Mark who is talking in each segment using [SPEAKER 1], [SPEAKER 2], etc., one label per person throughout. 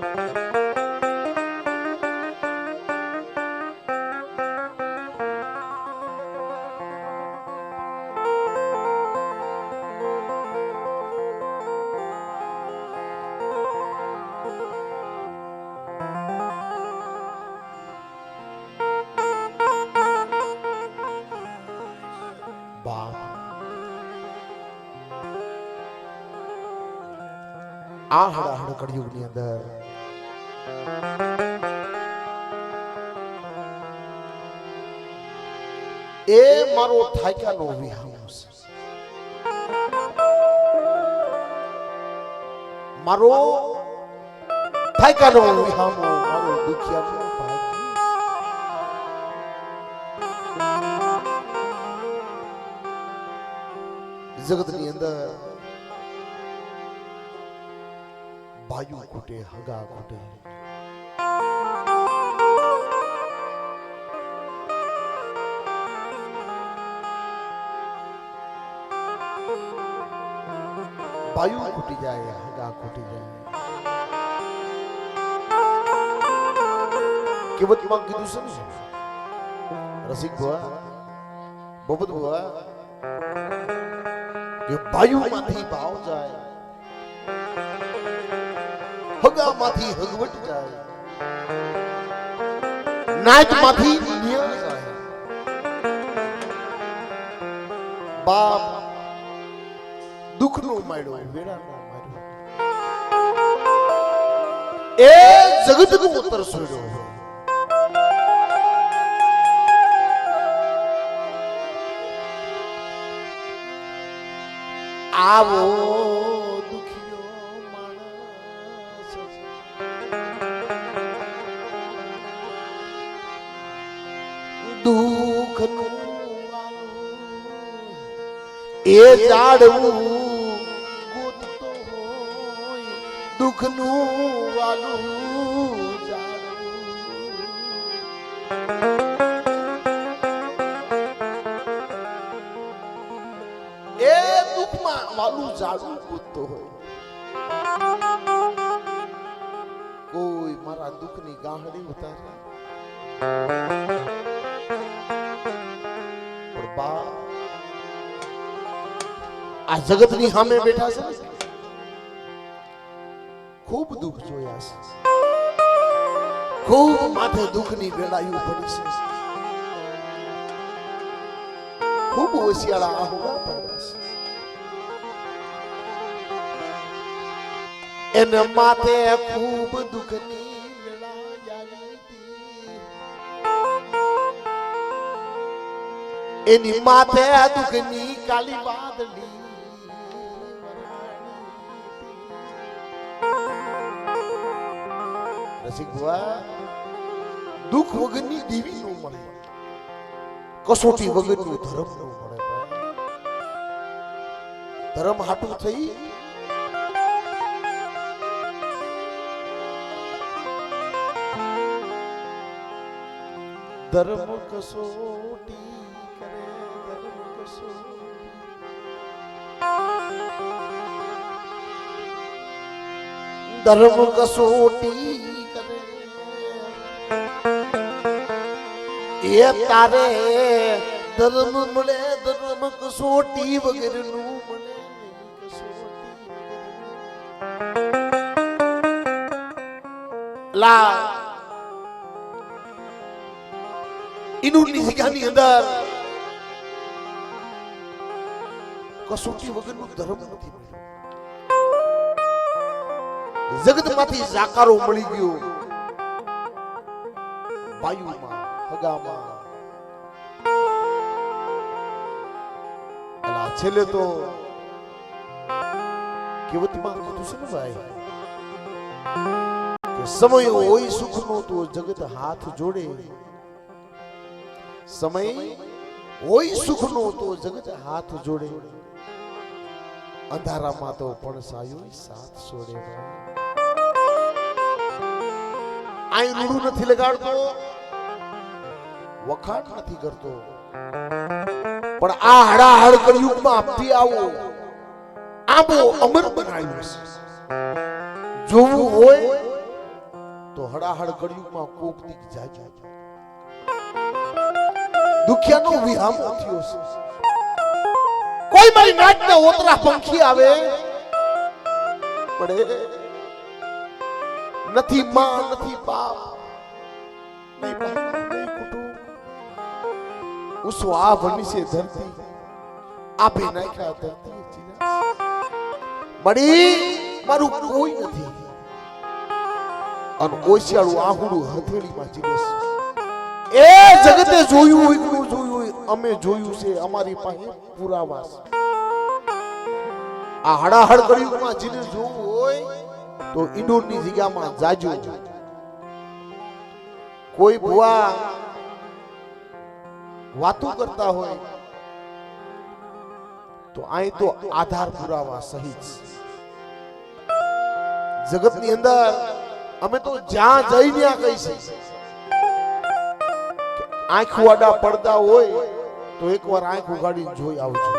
[SPEAKER 1] બાપ આ હડાહડ કળિયુગની અંદર એ મારો થાક્યાનો વિહામો છે મારો થાક્યાનો વિહામો મારો દુખિયાનો જગતની અંદર ભાઈઓ ખૂટે હગા ખૂટે વાયુ ખૂટી જાય હગા ખૂટી જાય કેવતમાં કીધું છે ને રસિક ભુવા બબત ભુવા કે ભાઈઓમાંથી ભાવ જાય હગામાંથી હગવટ જાય. નાચમાંથી નિયમ જાય. બાપ દુઃખનો માળ્યો વેડાનો માર્યો એ જગતનો ઉત્તર સોડ્યો આવો. એ જાડવું ગોતતો હોય દુઃખનું વાલું જાડવું એ દુઃખમાં વાલું જાડવું કૂદતો હોય કોઈ મારા દુઃખની ગાંહડી ઉતારે આ જગતની સામે બેઠા છે ખૂબ દુઃખ જોયા છે. ખૂબ માથે દુઃખની વેળાયું પડી છે. ખૂબ હોશિયાળા આહુડા પડ્યા છે. એને માથે ખૂબ દુઃખની. એની માથે દુઃખની કાલી વાદળી રસિક બુઆ દુઃખ વગરની દેવી નું મળે કસોટી વગરનું ધર્મનું મળે ધર્મ હાટું થઈ ધર્મ કસોટી ધર્મ કસોટી કરે. એ તારે ધર્મ મળે, ધર્મ કસોટી વગેરેનું મળે. લા. ઇનુની જગ્યાની અંદર કસોટી વગરનું ધર્મ નથી જગતમાંથી જાકારો મળી ગયો. વાયુમાં હગામાં. છેલ્લે તો કેવતમાં કીધું છે ને ભાઈ, કે સમય હોય સુખનો તો જગત હાથ જોડે. સમય હોય સુખનો તો જગત હાથ જોડે. અંધારામાં તો પણ સાયો સાથ છોડે આઈ રૂડું નથી લગાડતો, વખાણ નથી કરતો. પણ આ હડાહડ કળિયુગમાં આપતી આવો, આબો અમર બનાવ્યું છે. જોવું હોય તો હડાહડ કળિયુગમાં કોક દીક જાજો. દુખિયાનો વિહામ થયો છે. કોઈ મારી નાચના ઓતરા પંખી આવે, પડે નથી માં, નથી બાપ. નહીં બાપ નહીં કુટુંબ. ઉસો આ ભની છે ધરતી. આપે નાખ્યા ધરતી મળી, મારું કોઈ નથી. અને ઓશિયાળું આહુડું હથેળીમાં જીવે છે. એ જગતે જોયું હોય કે જોયું હોય, અમે જોયું છે, અમારી પાસે પુરાવા છે. આ હડાહડ કળિયુગમાં જીને જોવું તો ઇન્ડોરની જગ્યામાં જાજુ. કોઈ ભુવા વાતો કરતા હોય, તો અહીં તો આધાર પુરાવા સહિત. જગતની અંદર અમે તો જ્યાં જઈ ત્યાં છીએ આંખ વાડા પડદા હોય, તો એકવાર આંખ ઉગાડીને જોઈ આવજો.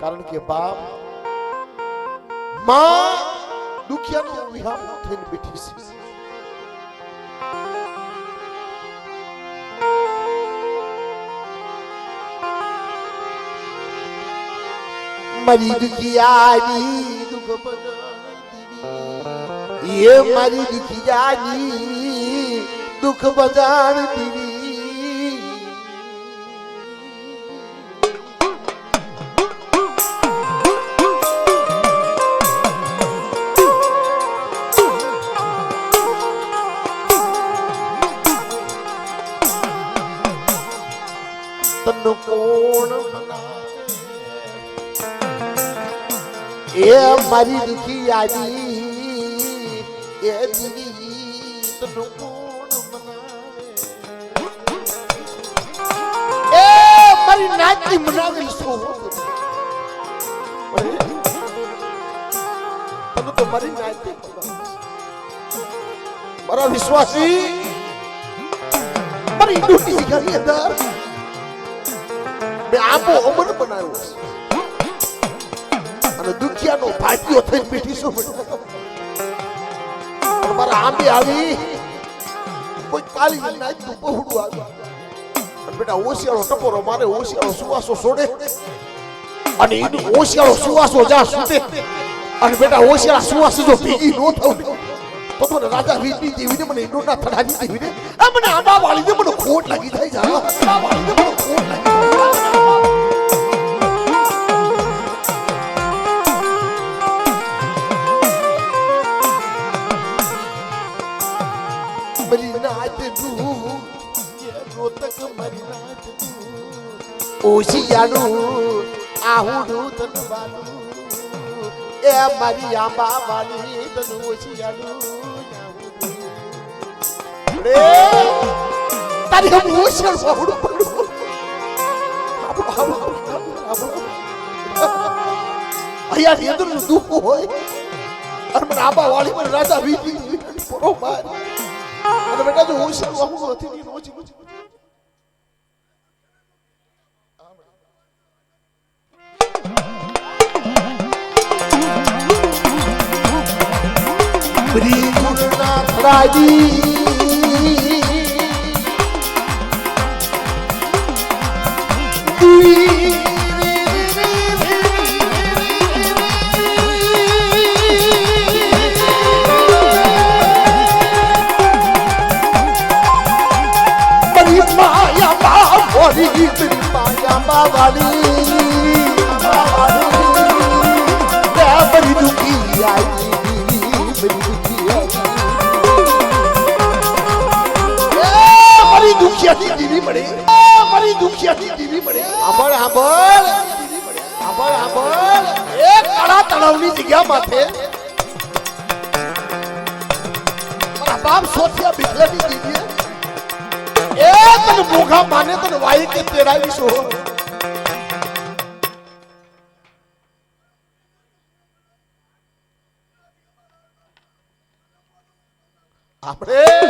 [SPEAKER 1] કારણ કે બાપમાં દુખિયાનો વિહામ થઈને બેઠી છે મારી દુખિયાની દુઃખ દીવી એ મારી દુખિયાની દુખ બજાણ દીવી કોણ એ મારી દુખી યાદી, એ એ મારી નાચની મનાવેલ શું તને મારા વિશ્વાસી, મારી ડ્યુટી ઘરની અંદર. મેં આપો અમર બનાવ્યો અને દુખિયાનો ભાગ્યો થઈને બેઠી છું. મારા આંબે આવી કોઈ કાળી નાચનું બહુડું આવ્યું. બેટા, ઓશિયાળો ટપોરો મારે, ઓશિયાળો સુવાસો છોડે અને એનું ઓશિયાળો સુવાસો જ્યાં છૂટે અને બેટા, ઓશિયાળા સુવાસો જો ભીગી ન થવું તો મને રાજા વીજળી દેવીને મને ઈંડોના થડાની દેવીને આ મને આંબા વાળીને મને ખોટ લાગી જાય જા. આંબા વાળીને મને ખોટ લાગી જાય. ઓશિયાનું આહુડું તનવાનું એ મારી આંબા વાળી તન ઓશિયાનું આહુડું. રે તારી હમ ઓશિયાળ વાહુડું પડું. આપણો આપણો અહીંયા ની અંદર દુઃખ હોય. અને મને આંબા વાળી મને રાજા વીજળી પરો માર. અને બેટા જો ઓશિયાળ વાહુડું હતી રોજી রাজি মায়া মা বলি মায়া মা বলি দুঃখী আই મારી જીવી પડે. મારી દુખિયાની દીવી મળે આંબળ આંબળ આંબળ આંબળ એ કાળા તળાવની જગ્યા માથે. બાપ સોથિયા બિખલાની દીધી એ તને મોઘા માને તને વાઈ કે તેડાવીશો આપણે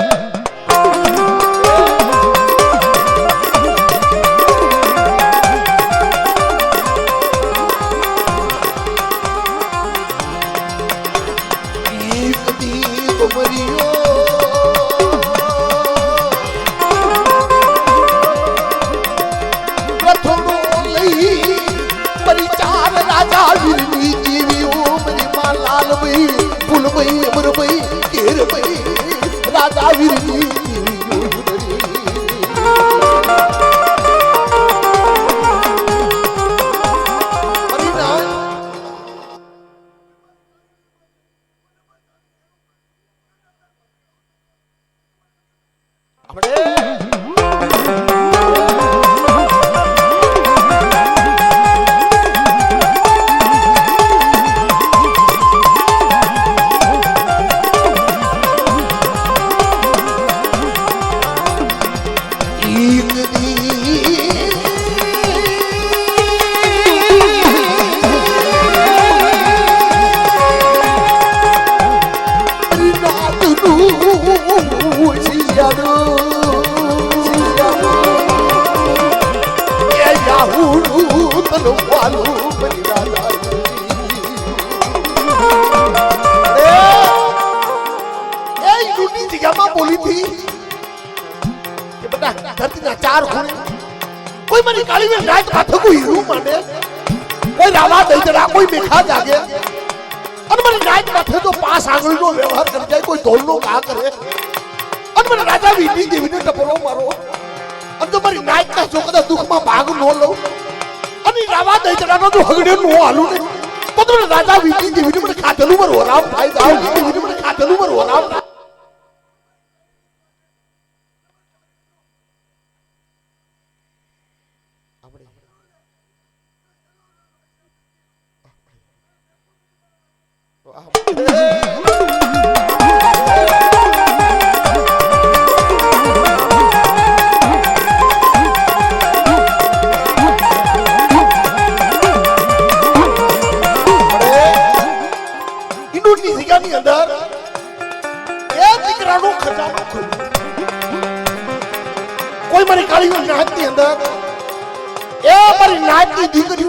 [SPEAKER 1] Criado એક બોલી હતી કે બેટા ધરતીના ચાર ખૂણે કોઈ મારી કાળી વેલ રાત માથે કોઈ હીરું માંડે, કોઈ રાવા દઈ જરા કોઈ મેખા જાગે, અને મને રાત માથે તો મને ભાગ ન લઉં. અને રાવા જરાનો તો હગડે નો હાલું ને મને રાજા વિકી દેવીને મને ખાધેલું મારું રામ ભાઈ દાવ દેવીને મને ખાધેલું મારું હરામ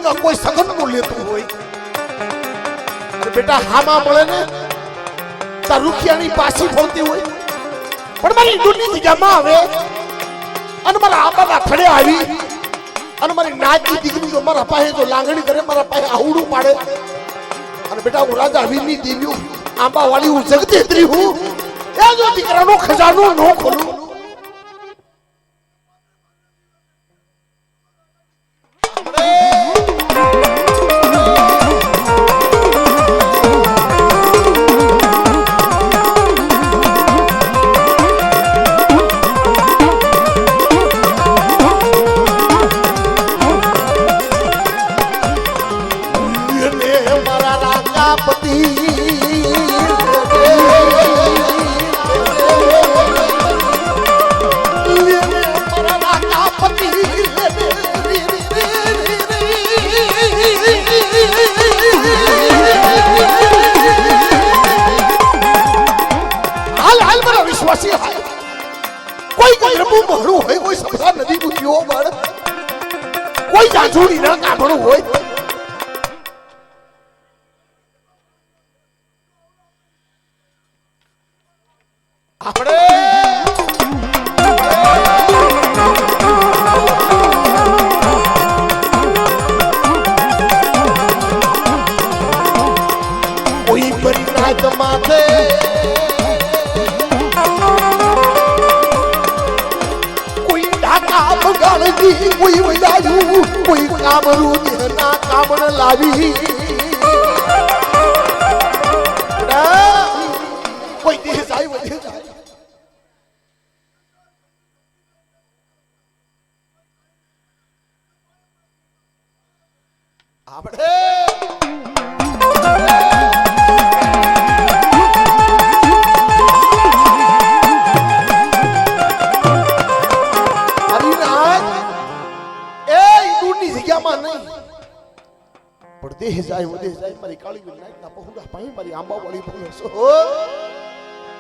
[SPEAKER 1] દીકરીઓના કોઈ સગનનું લેતું હોય. અને બેટા, હામાં મળે ને તાર રૂખિયાની પાછી ફરતી હોય. પણ મારી ઇન્ડોની જગ્યામાં આવે. અને મારા આબાના ખડે આવી. અને મારી નાચની દીકરી જો મારા પાસે જો લાંગણી કરે, મારા પાસે આવડું પાડે. અને બેટા, હું રાજા વીરની દેવી આંબા વાળી હું જગતેત્રી હું. એ જો દીકરાનો ખજાનો ન ખોલું. જાજુડી ના કાઢણું હોય આપણે કોઈ પરિણાત માથે કોઈ કામરું દેહના કામણ લાવી. જાય વધે જાય મારી કાળી વિનાયકના પહોળા પાણી મારી આંબા વાળી છો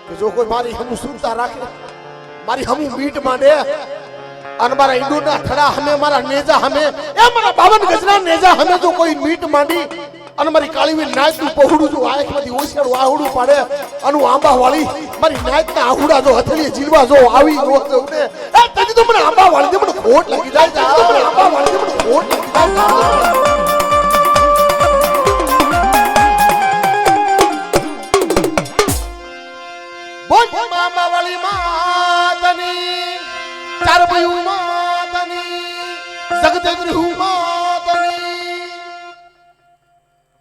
[SPEAKER 1] કે જો કોઈ મારી હમું સુનતા રાખે મારી હમું મીટ માંડે અને મારા ઈંડુના થડા હમે મારા નેજા હમે એ મારા બાવન ગજના નેજા હમે જો કોઈ મીટ માંડી અને મારી કાળીવી નાચનું પહોડું જો આંખમાંથી ઓછાડું આહુડું પાડે અને આંબા વાળી મારી નાચના આહુડા જો હથેળી જીલવા જો આવી જો ને તજી તો મને આંબા વાળી દે મને ખોટ લાગી જાય આંબા વાળી દે મને ખોટ લાગી જાય تدرهما